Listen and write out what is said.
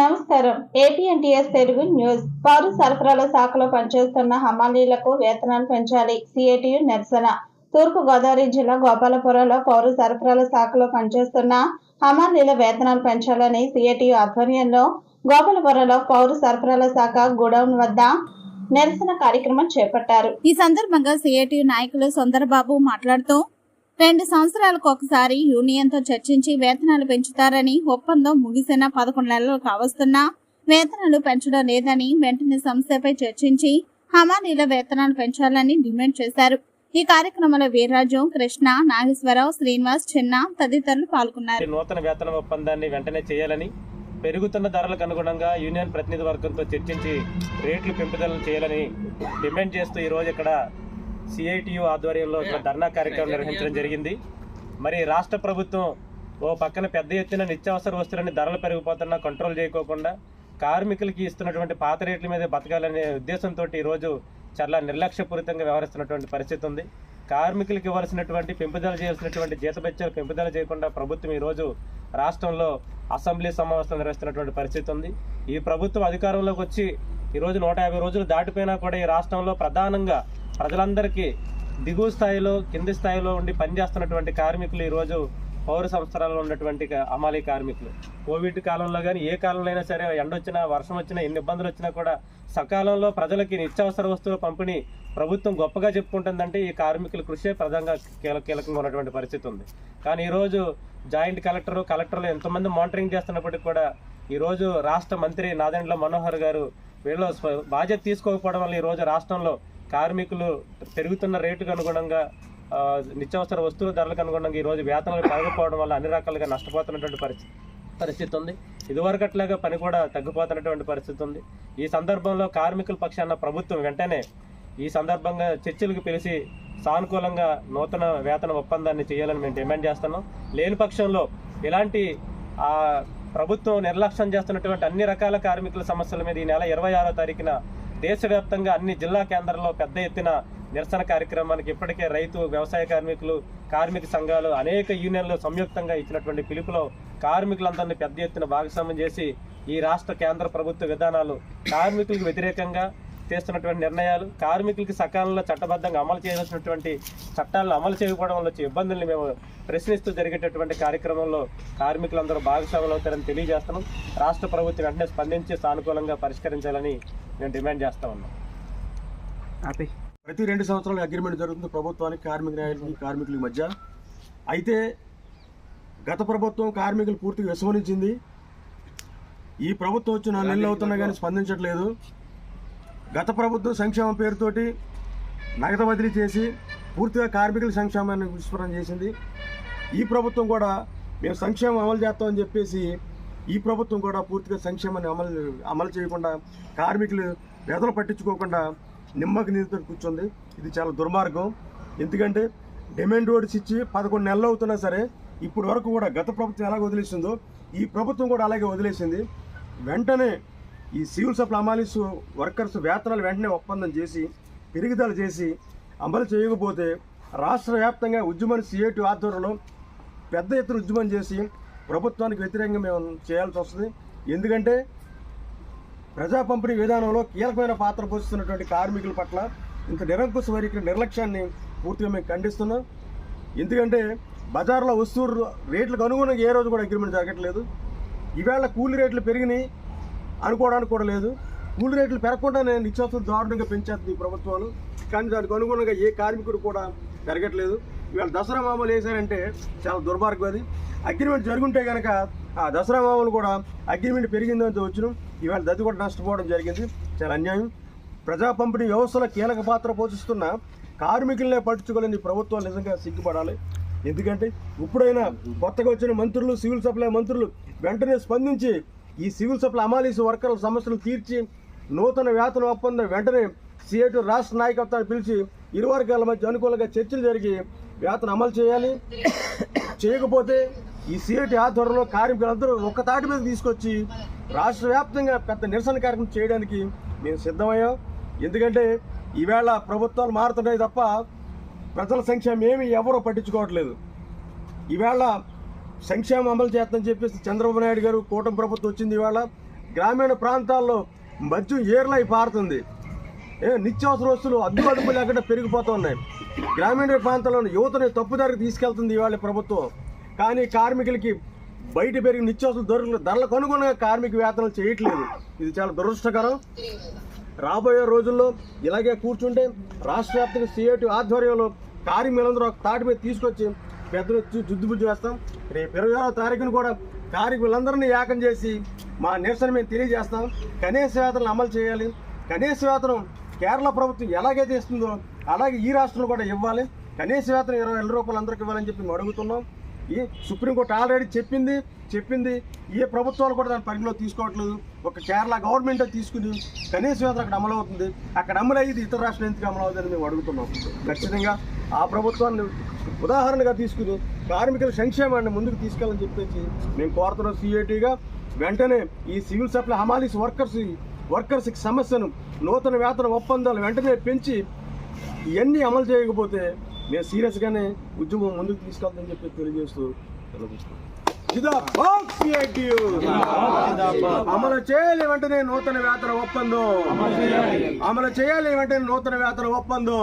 నమస్కారం. APNTS Telugu news. పౌర సరఫరాల శాఖలో పనిచేస్తున్న హమాలీలకు వేతనాలు పెంచాలి. సిఐటియు నిరసన. తూర్పు గోదావరి జిల్లా గోపాలపురంలో పౌర సరఫరాల శాఖలో పనిచేస్తున్న హమాలీల వేతనాలు పెంచాలని సిఐటియు ఆధ్వర్యంలో గోపాలపురంలో పౌర సరఫరాల శాఖ గోడౌన్ వద్ద నిరసన కార్యక్రమం చేపట్టారు. ఈ సందర్భంగా సిఐటియు నాయకులు సుందరబాబు మాట్లాడుతూ రెండు సంవత్సరాలకు ఒకసారి యూనియన్తో చర్చించి వేతనాలు పెంచుతారని ఒప్పందం ముగిసిన పదకొండు నెలలు కావస్తున్నా వేతనాలు పెంచడం లేదని వెంటనే సంస్థపై చర్చించి హమాలీల వేతనాలు పెంచాలని డిమాండ్ చేశారు. ఈ కార్యక్రమంలో వీర్రాజు కృష్ణ నాగేశ్వరరావు శ్రీనివాస్ చిన్న తదితరులు పాల్గొన్నారు. నూతన వేతన ఒప్పందాన్ని వెంటనే చేయాలని పెరుగుతున్న ధరలకు అనుగుణంగా యూనియన్ ప్రతినిధి వర్గంతో చర్చించి రేట్లు పెంపుదలను చేయాలని డిమాండ్ చేస్తూ ఈరోజు ఇక్కడ సిఐటియు ఆధ్వర్యంలో ఇక్కడ ధర్నా కార్యక్రమం నిర్వహించడం జరిగింది. మరి రాష్ట్ర ప్రభుత్వం ఓ పక్కన పెద్ద ఎత్తున నిత్యావసర వస్తువులని ధరలు పెరిగిపోతున్నా కంట్రోల్ చేయకోకుండా కార్మికులకి ఇస్తున్నటువంటి పాత రేట్ల మీద బతకాలనే ఉద్దేశంతో ఈరోజు చాలా నిర్లక్ష్యపూరితంగా వ్యవహరిస్తున్నటువంటి పరిస్థితి ఉంది. కార్మికులకు ఇవ్వాల్సినటువంటి పెంపుదల చేయాల్సినటువంటి జీతబెచ్చలు పెంపుదల చేయకుండా ప్రభుత్వం ఈరోజు రాష్ట్రంలో అసెంబ్లీ సమావేశం నిర్వహిస్తున్నటువంటి పరిస్థితి ఉంది. ఈ ప్రభుత్వం అధికారంలోకి వచ్చి ఈరోజు నూట యాభై రోజులు దాటిపోయినా కూడా ఈ రాష్ట్రంలో ప్రధానంగా ప్రజలందరికీ దిగువ స్థాయిలో కింది స్థాయిలో ఉండి పనిచేస్తున్నటువంటి కార్మికులు ఈరోజు పౌర సంస్థలలో ఉన్నటువంటి అమాలి కార్మికులు. కోవిడ్ కాలంలో కానీ ఏ కాలంలో అయినా సరే ఎండ వచ్చినా వర్షం వచ్చినా ఎన్ని ఇబ్బందులు వచ్చినా కూడా సకాలంలో ప్రజలకి నిత్యావసర వస్తువుల పంపిణీ ప్రభుత్వం గొప్పగా చెప్పుకుంటుందంటే ఈ కార్మికుల కృషి ప్రధానంగా కీలక కీలకంగా ఉన్నటువంటి పరిస్థితి ఉంది. కానీ ఈరోజు జాయింట్ కలెక్టరు కలెక్టర్లు ఎంతమంది మానిటరింగ్ చేస్తున్నప్పటికీ కూడా ఈరోజు రాష్ట్ర మంత్రి నాదెండ్ల మనోహర్ గారు వీళ్ళు బాధ్యత తీసుకోకపోవడం వల్ల ఈరోజు రాష్ట్రంలో కార్మికులు పెరుగుతున్న రేటుకు అనుగుణంగా నిత్యావసర వస్తువుల ధరలకు అనుగుణంగా ఈరోజు వేతనాలు పెరగకపోవడం వల్ల అన్ని రకాలుగా నష్టపోతున్నటువంటి పరిస్థితి పరిస్థితి ఉంది. ఇదివరకట్లాగా పని కూడా తగ్గిపోతున్నటువంటి పరిస్థితి ఉంది. ఈ సందర్భంలో కార్మికుల పక్షాన ప్రభుత్వం వెంటనే ఈ సందర్భంగా చర్చలకు పిలిచి సానుకూలంగా నూతన వేతన ఒప్పందాన్ని చేయాలని మేము డిమాండ్ చేస్తున్నాం. లేని పక్షంలో ఇలాంటి ప్రభుత్వం నిర్లక్ష్యం చేస్తున్నటువంటి అన్ని రకాల కార్మికుల సమస్యల మీద ఈ నెల ఇరవై ఆరో తారీఖున దేశవ్యాప్తంగా అన్ని జిల్లా కేంద్రాల్లో పెద్ద ఎత్తున నిరసన కార్యక్రమానికి ఇప్పటికే రైతు వ్యవసాయ కార్మికులు కార్మిక సంఘాలు అనేక యూనియన్లు సంయుక్తంగా ఇచ్చినటువంటి పిలుపులో కార్మికులందరినీ పెద్ద ఎత్తున భాగస్వామ్యం చేసి ఈ రాష్ట్ర కేంద్ర ప్రభుత్వ విధానాలు కార్మికులకు వ్యతిరేకంగా చేస్తున్నటువంటి నిర్ణయాలు కార్మికులకి సకాలంలో చట్టబద్ధంగా అమలు చేయాల్సినటువంటి చట్టాలను అమలు చేయకపోవడం వల్ల వచ్చే ఇబ్బందుల్ని మేము ప్రశ్నిస్తూ జరిగేటటువంటి కార్యక్రమంలో కార్మికులందరూ భాగస్వాములు అవుతారని తెలియజేస్తున్నాం. రాష్ట్ర ప్రభుత్వం వెంటనే స్పందించి సానుకూలంగా పరిష్కరించాలని మేము డిమాండ్ చేస్తా ఉన్నాం. ప్రతి రెండు సంవత్సరాలు అగ్రిమెంట్ జరుగుతుంది ప్రభుత్వానికి కార్మిక న్యాయాలకి కార్మికుల మధ్య. అయితే గత ప్రభుత్వం కార్మికులు పూర్తిగా విస్మరించింది. ఈ ప్రభుత్వం వచ్చి నాలుగు నెలలు అవుతున్నా కానీ స్పందించట్లేదు. గత ప్రభుత్వం సంక్షేమం పేరుతోటి నగదు బదిలీ చేసి పూర్తిగా కార్మికుల సంక్షేమాన్ని విస్మరణ చేసింది. ఈ ప్రభుత్వం కూడా మేము సంక్షేమం అమలు చేస్తామని చెప్పేసి ఈ ప్రభుత్వం కూడా పూర్తిగా సంక్షేమాన్ని అమలు అమలు చేయకుండా కార్మికులు వేతలు పట్టించుకోకుండా నిమ్మకి నీరుతో కూర్చుంది. ఇది చాలా దుర్మార్గం. ఎందుకంటే డిమాండ్ ఓడిస్ ఇచ్చి పదకొండు నెలలు అవుతున్నా సరే ఇప్పటి వరకు కూడా గత ప్రభుత్వం ఎలాగ వదిలేసిందో ఈ ప్రభుత్వం కూడా అలాగే వదిలేసింది. వెంటనే ఈ సివిల్ సప్లై అమాలిస్ వర్కర్స్ వేతనాలు వెంటనే ఒప్పందం చేసి పెరుగుదల చేసి అమలు చేయకపోతే రాష్ట్ర వ్యాప్తంగా ఉద్యమం సిఐటి ఆధ్వర్యంలో పెద్ద ఎత్తున ఉద్యమం చేసి ప్రభుత్వానికి వ్యతిరేకంగా మేము చేయాల్సి వస్తుంది. ఎందుకంటే ప్రజా పంపిణీ విధానంలో కీలకమైన పాత్ర పోషిస్తున్నటువంటి కార్మికుల పట్ల ఇంత నిరంకుశ వైఖరి నిర్లక్ష్యాన్ని పూర్తిగా మేము ఖండిస్తున్నాం. ఎందుకంటే బజార్లో వస్తువులు రేట్లకు అనుగుణంగా ఏ రోజు కూడా అగ్రిమెంట్ జరగట్లేదు. ఈవేళ కూలి రేట్లు పెరిగినాయి. అనుకోవడానికి కూడా లేదు. కూలి రేట్లు పెరగకుండానే నిత్యావసరం దారుణంగా పెంచేస్తుంది ఈ ప్రభుత్వాలు. కానీ దానికి అనుగుణంగా ఏ కార్మికుడు కూడా పెరగట్లేదు. ఇవాళ దసరా మామూలు వేశారంటే చాలా దుర్మార్గం అది. అగ్రిమెంట్ జరుగుంటే కనుక ఆ దసరా మామూలు కూడా అగ్రిమెంట్ పెరిగిందంతో వచ్చిన. ఇవాళ దది కూడా నష్టపోవడం జరిగింది. చాలా అన్యాయం. ప్రజా పంపిణీ వ్యవస్థలో కీలక పాత్ర పోషిస్తున్న కార్మికులనే పట్టించుకోలేని ప్రభుత్వం ప్రభుత్వాలు నిజంగా సిగ్గుపడాలి. ఎందుకంటే ఇప్పుడైనా కొత్తగా వచ్చిన మంత్రులు సివిల్ సప్లై మంత్రులు వెంటనే స్పందించి ఈ సివిల్ సప్లై అమాలీసు వర్కర్ల సమస్యలు తీర్చి నూతన వేతన ఒప్పందం వెంటనే సిఐటి రాష్ట్ర నాయకత్వాన్ని పిలిచి ఇరు వర్గాల మధ్య అనుకూలంగా చర్చలు జరిగి వేతన అమలు చేయాలి. చేయకపోతే ఈ సిఐటి ఆధ్వర్యంలో కార్మికులందరూ ఒక్క తాటి మీద తీసుకొచ్చి రాష్ట్ర వ్యాప్తంగా పెద్ద నిరసన కార్యక్రమం చేయడానికి మేము సిద్ధమయ్యాం. ఎందుకంటే ఈవేళ ప్రభుత్వాలు మారుతున్నాయి తప్ప ప్రజల సంక్షేమం ఏమి ఎవరూ పట్టించుకోవట్లేదు. ఈవేళ సంక్షేమం అమలు చేస్తామని చెప్పేసి చంద్రబాబు నాయుడు గారు కూటమి ప్రభుత్వం వచ్చింది ఇవాళ. గ్రామీణ ప్రాంతాల్లో మద్యం ఏర్లై పారుతుంది. ఏ నిత్యావసర వస్తువులు అడ్డు అదుపు లేకుండా పెరిగిపోతున్నాయి. గ్రామీణ ప్రాంతాల్లోని యువతని తప్పుదారికి తీసుకెళ్తుంది ఇవాళ ప్రభుత్వం. కానీ కార్మికులకి బయట పెరిగిన నిత్యావసర ధరలు ధరలకు అనుగుణంగా కార్మిక వేతనాలు చేయట్లేదు. ఇది చాలా దురదృష్టకరం. రాబోయే రోజుల్లో ఇలాగే కూర్చుంటే రాష్ట్ర వ్యాప్తంగా సిఐటి ఆధ్వర్యంలో కార్మికులందరూ ఒక తాటి మీద తీసుకొచ్చి పెద్ద జుద్దుబుద్ధి వేస్తాం. రేపు ఇరవై ఆరో తారీఖున కూడా కార్మికులందరినీ ఏకం చేసి మా నిరసన మేము తెలియజేస్తాం. కనీస వేతనం అమలు చేయాలి. కనీస వేతనం కేరళ ప్రభుత్వం ఎలాగైతే ఇస్తుందో అలాగే ఈ రాష్ట్రంలో కూడా ఇవ్వాలి. కనీస వేతనం ఇరవై వేల రూపాయలు అందరికి ఇవ్వాలని చెప్పి మేము అడుగుతున్నాం. ఈ సుప్రీంకోర్టు ఆల్రెడీ చెప్పింది చెప్పింది. ఏ ప్రభుత్వాలు కూడా దాని పరిధిలో తీసుకోవట్లేదు. ఒక కేరళ గవర్నమెంట్ తీసుకుని కనీస వేతనం అక్కడ అమలు అవుతుంది. అక్కడ అమలు అయ్యేది ఇతర రాష్ట్రాలు ఎందుకు అమలు అవుతుందని మేము అడుగుతున్నాం. ఖచ్చితంగా ఆ ప్రభుత్వాన్ని ఉదాహరణగా తీసుకుని కార్మికుల సంక్షేమాన్ని ముందుకు తీసుకెళ్ళని చెప్పేసి మేము కోరుతున్నాం సిఐటిగా వెంటనే ఈ సివిల్ సప్లై హమాలీస్ వర్కర్స్ వర్కర్స్కి సమస్యను నూతన వేతన ఒప్పందాలు వెంటనే పెంచి ఇవన్నీ అమలు చేయకపోతే మేము సీరియస్గానే ఉద్యమం ముందుకు తీసుకెళ్తామని చెప్పి తెలియజేస్తూ సెలవుస్తున్నాం. అమలు చేయాలి వెంటనే నూతన వేతన ఒప్పందం. అమలు చేయాలి వెంటనే నూతన వేతన ఒప్పందం.